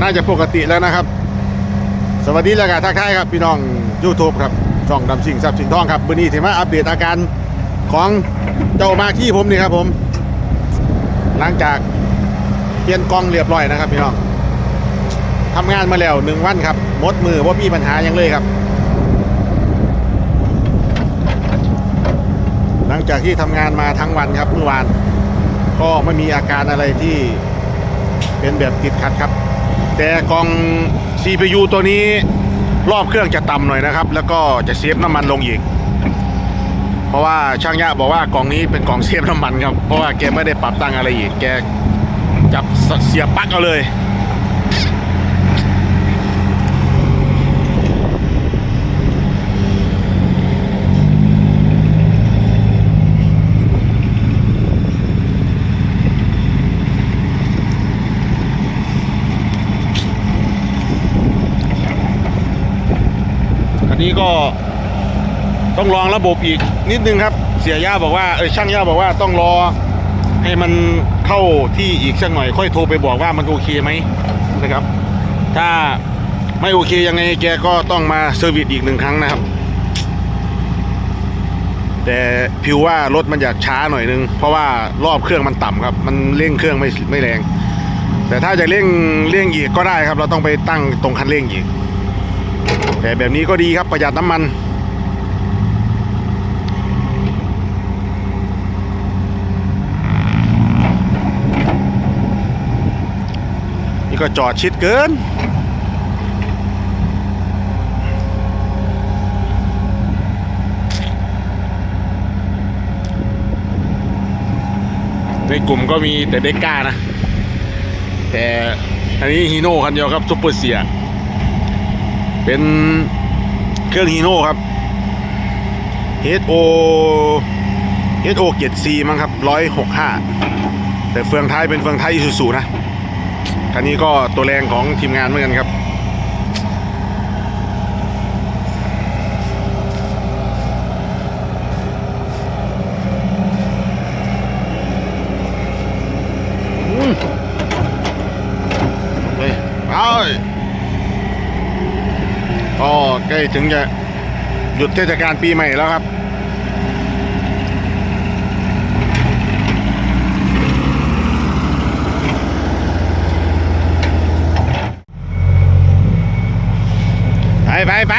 น่าจะปกติแล้วนะครับ สวัสดีแล้วกันทักทายครับพี่น้องยูทูบครับช่องดำสิ่งทรัพย์สินทองครับวันนี้ถือมาอัปเดตอาการของเจ้ามาที่ผมนี่ครับผม หลังจากเปลี่ยนกล้องเรียบร้อยนะครับพี่น้องทำงานมาแล้วหนึ่งวันครับมดมือว่ามีปัญหายังเลยครับ หลังจากที่ทำงานมาทั้งวันครับเมื่อวาน ก็ไม่มีอาการอะไรที่เป็นแบบติดขัดครับ แต่กล่อง CPU ตัวนี้รอบเครื่องจะต่ำหน่อยนะครับ แล้วก็จะเซฟน้ำมันลงอีก เพราะว่าช่างยะบอกว่ากล่องนี้เป็นกล่องเซฟน้ำมันครับ เพราะว่าแกไม่ได้ปรับตั้งอะไรอีก แกจับเสียบปลั๊กเอาเลย ก็ต้องลองระบบอีกนิดนึงครับ เสียย่าบอกว่าเออช่างย่าบอกว่าต้องรอให้มันเข้าที่อีกสักหน่อย ค่อยโทรไปบอกว่ามันโอเคไหมนะครับ ถ้าไม่โอเคยังไงแกก็ต้องมาเซอร์วิสอีกหนึ่งครั้งนะครับ แต่ผิวว่ารถมันอยากช้าหน่อยนึง เพราะว่ารอบเครื่องมันต่ำครับ มันเร่งเครื่องไม่ไม่แรง แต่ถ้าจะเร่งเร่งอีกก็ได้ครับ เราต้องไปตั้งตรงคันเร่งอีก แต่แบบนี้ก็ดีครับประหยัดน้ำมัน นี่ก็จอดชิดเกินในกลุ่มก็มีแต่เด็กก้านะ แต่อันนี้ฮีโน่คันเดียวครับซุปเปอร์เสีย เป็นเครื่องฮีโน่ครับ HO HO เกียร C มั้งครับ165แต่เฟืองท้ายเป็นเฟืองท้ายอีซูซูนะคันนี้ก็ตัวแรงของทีมงานเหมือนกันครับ อืมเฮ้ยเอาก็ใก ล้ถึงจะหยุดเทศกาลปีใหม่แล้วครับ ไปไปไป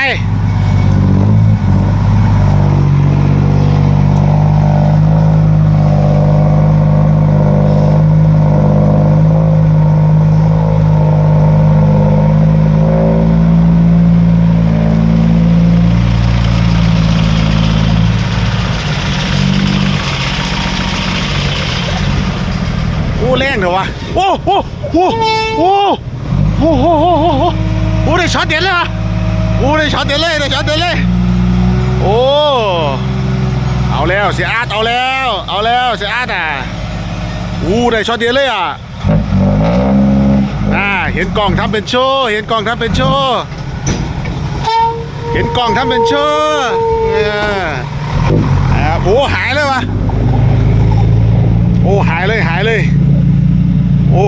งเถอะวะโอ้โหโอ้โหโอ้โหโอ้โหโอ้ได้ช็อตเด็ดเลยอะโอ้ได้ช็อตเด็ดเลยได้ช็อตเด็ดเลยโอ้เอาแล้วเสียอาร์ตเอาแล้ว เอาแล้วเสียอาร์ตอะอู้ได้ช็อตเด็ดเลยอะอ่าเห็นกล่องทำเป็นโชว์เห็นกล่องทำเป็นโชว์เห็นกล่องทำเป็นโชว์อ่าโอ้หายเลยวะโอ้หายเลยหายเลย โอ้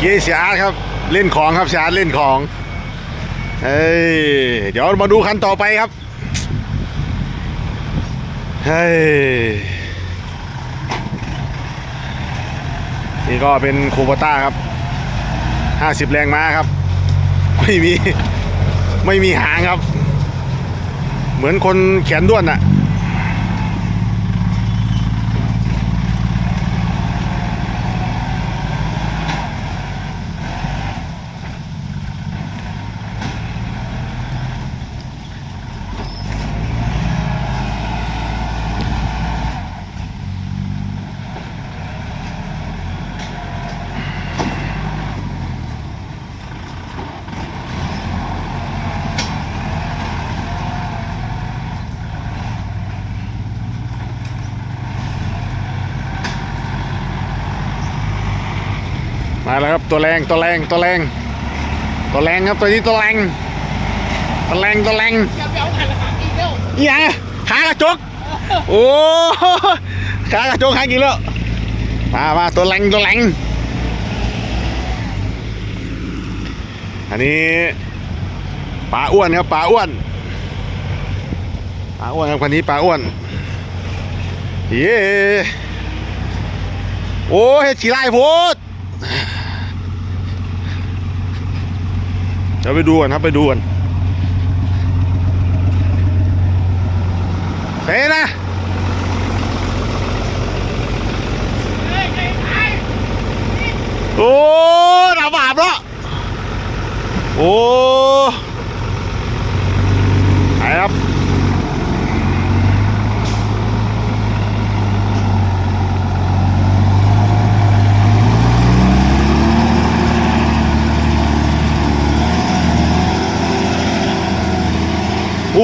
เย่เสียอาร์ครับ เล่นของครับเสียอาร์เล่นของ เฮ้ย เดี๋ยวมาดูคันต่อไปครับ เฮ้ย นี่ก็เป็นคูปต้าครับ50แรงม้าครับ ไม่มี ไม่มีหางครับ เหมือนคนแขนด้วนอะ มาแล้วครับตัวแรงตัวแรงตัวแรงตัวแรงครับตัวนี้ตัวแรงตัวแรงตัวแรงอย่าไปเอาหันหลังอีกแล้วอีหยังอะขากระจกโอ้ขากระจกหากินแล้วมามาตัวแรงตัวแรงอันนี้ปลาอ้วนครับปลาอ้วนปลาอ้วนครับคนนี้ปลาอ้วนเย้โอ้เฮ็ดขี้ไล่โพด ดี๋ยวไปดูกันครับไปดูกันเซนะโอ้หนาบาบแล้วโอ้ไปครับ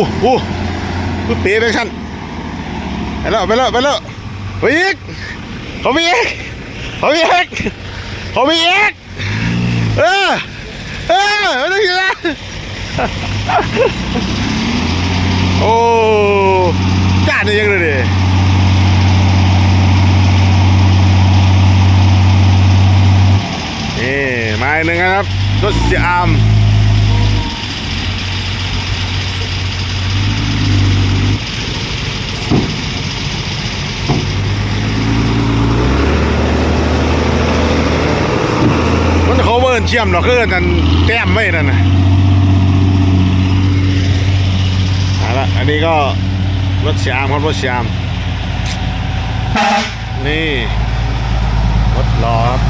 โอ้โหคือเป๋ไปชั้นไปแล้วไปแล้วไปแล้วไปอีกเขาไปอีกเขาไปอีกเขาไปอีกเออเออไม่ต้องคิดนะโอ้จ้าเนี่ยยังเลยดินี่มาหนึ่งนะครับรถเสียอาม มัน เขาเบิร์นเชี่ยมหรอกคือนั่นแต้มไว้นั่นนะเอาละอันนี้ก็รถสยามครับรถสยาม นี่รถรอครับ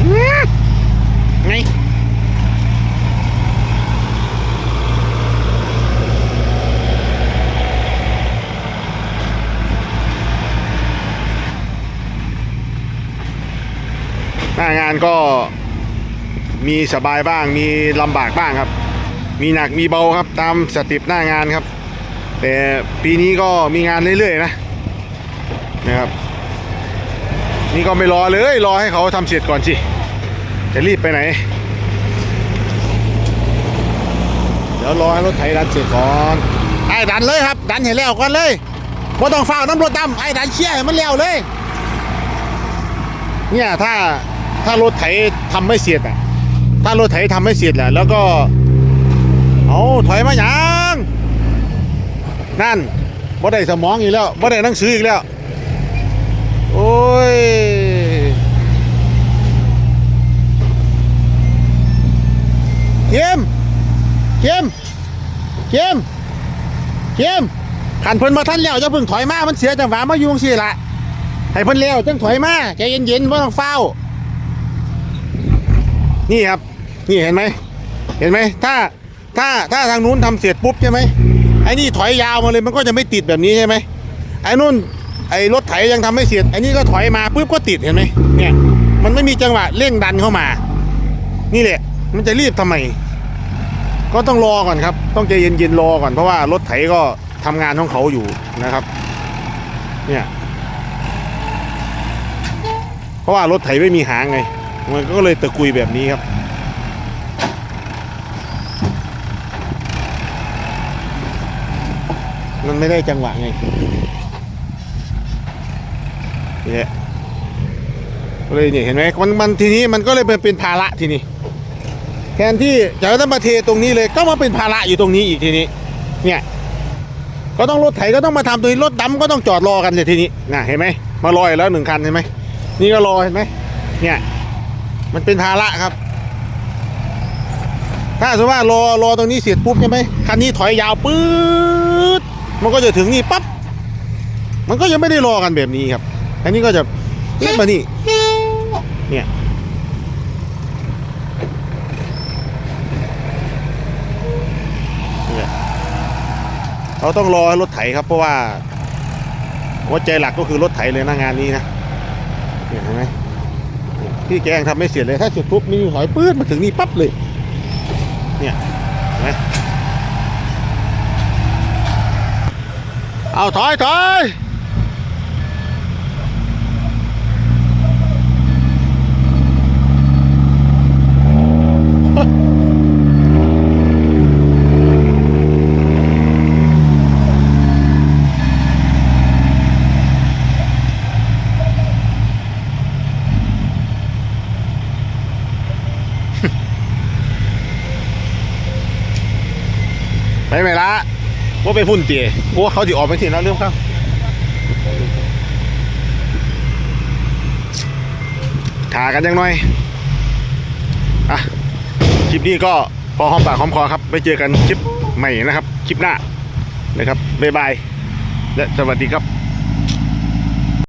อื้อไงหน้านก็มีสบายบ้าง มีลำบากบ้างครับ มีหนักมีเบาครับตามสติปหน้างานครับ แต่ปีนี้ก็มีงานเรื่อยๆนะนะครับ นี่ก็ไม่รอเลยรอให้เขาทำเสร็จก่อนสิจะรีบไปไหน เดี๋ยวรอให้รถไถดันเสร็จก่อนไอ้ดันเลยครับ ดันเห็นแล้วก่อนเลยว่ต้องฝ้าน้ำรถดำไอ้ดันเชี่ยมันแล้วเลย เนี่ยถ้า ถ้ารถไถทำไม่เสร็จอะ ถ้ารถไถทำไม่เสร็จแหละแล้วก็ เอาถอยมาหยังนั่นบ่ได้สมองอีกแล้วบ่ได้หนังสืออีกแล้ว โอ้ยเกมเกมเกมเกมขันเพิ่นมาท่านแล้วจะเพิ่งถอยมา มันเสียจังหวะมาอยู่จังซี่ล่ะให้เพิ่นเลี้ยวจังถอยมาใจเย็นๆไม่ต้องเฝ้า นี่ครับ นี่เห็นไหม เห็นไหม ถ้า ถ้า ถ้าทางนู้นทำเสร็จปุ๊บใช่ไหม ไอ้นี่ถอยยาวมาเลยมันก็จะไม่ติดแบบนี้ใช่ไหม ไอ้นู่น ไอ้รถไถยังทำไม่เสร็จ ไอ้นี่ก็ถอยมาปุ๊บก็ติดเห็นไหมเนี่ย มันไม่มีจังหวะเร่งดันเข้ามา นี่แหละ มันจะรีบทำไม ก็ต้องรอก่อนครับ ต้องใจเย็นๆรอก่อน เพราะว่ารถไถก็ทำงานของเขาอยู่นะครับ เนี่ย เพราะว่ารถไถไม่มีหางไง มันก็เลยตะกุยแบบนี้ครับมันไม่ได้จังหวะไงนี่แหละก็เลยเนี่ยเห็นไหมมันมันทีนี้มันก็เลยเป็นเป็นภาระทีนี้แทนที่จะต้องมาเทตรงนี้เลยก็มาเป็นภาระอยู่ตรงนี้อีกทีนี้ เนี่ยก็ต้องรถไถก็ต้องมาทำตรงนี้รถดำก็ต้องจอดรอกันเลยทีนี้น่ะเห็นไหมมารอยแล้วหนึ่งคันเห็นไหมนี่ก็รอเห็นไหมเนี่ย มันเป็นภาระครับ ถ้าสมมติว่ารอรอตรงนี้เสร็จปุ๊บใช่ไหมคันนี้ถอยยาวปื๊ดมันก็จะถึงนี่ปั๊บมันก็ยังไม่ได้รอกันแบบนี้ครับ อันนี้ก็จะเล่นมานี่เนี่ยเนี่ยเราต้องรอรถไถครับ เพราะว่าหัวใจหลักก็คือรถไถเลยนะงานนี้นะเห็นไหม พี่แกงทำไม่เสียเลย ถ้าจุดทุบมีหอยปื้ดมาถึงนี่ปั๊บเลย เนี่ยนะเอาถอยถอย ไปไหมละ ว่าไปพุ่นเตี๋ยโอ้เขาจะออกไปที่นั่นเรื่องครับถากันยังน้อย อะ คลิปนี้ก็พอหอมปากหอมคอครับ ไปเจอกันคลิปใหม่นะครับ คลิปหน้านะครับ บ๊ายบาย และสวัสดีครับ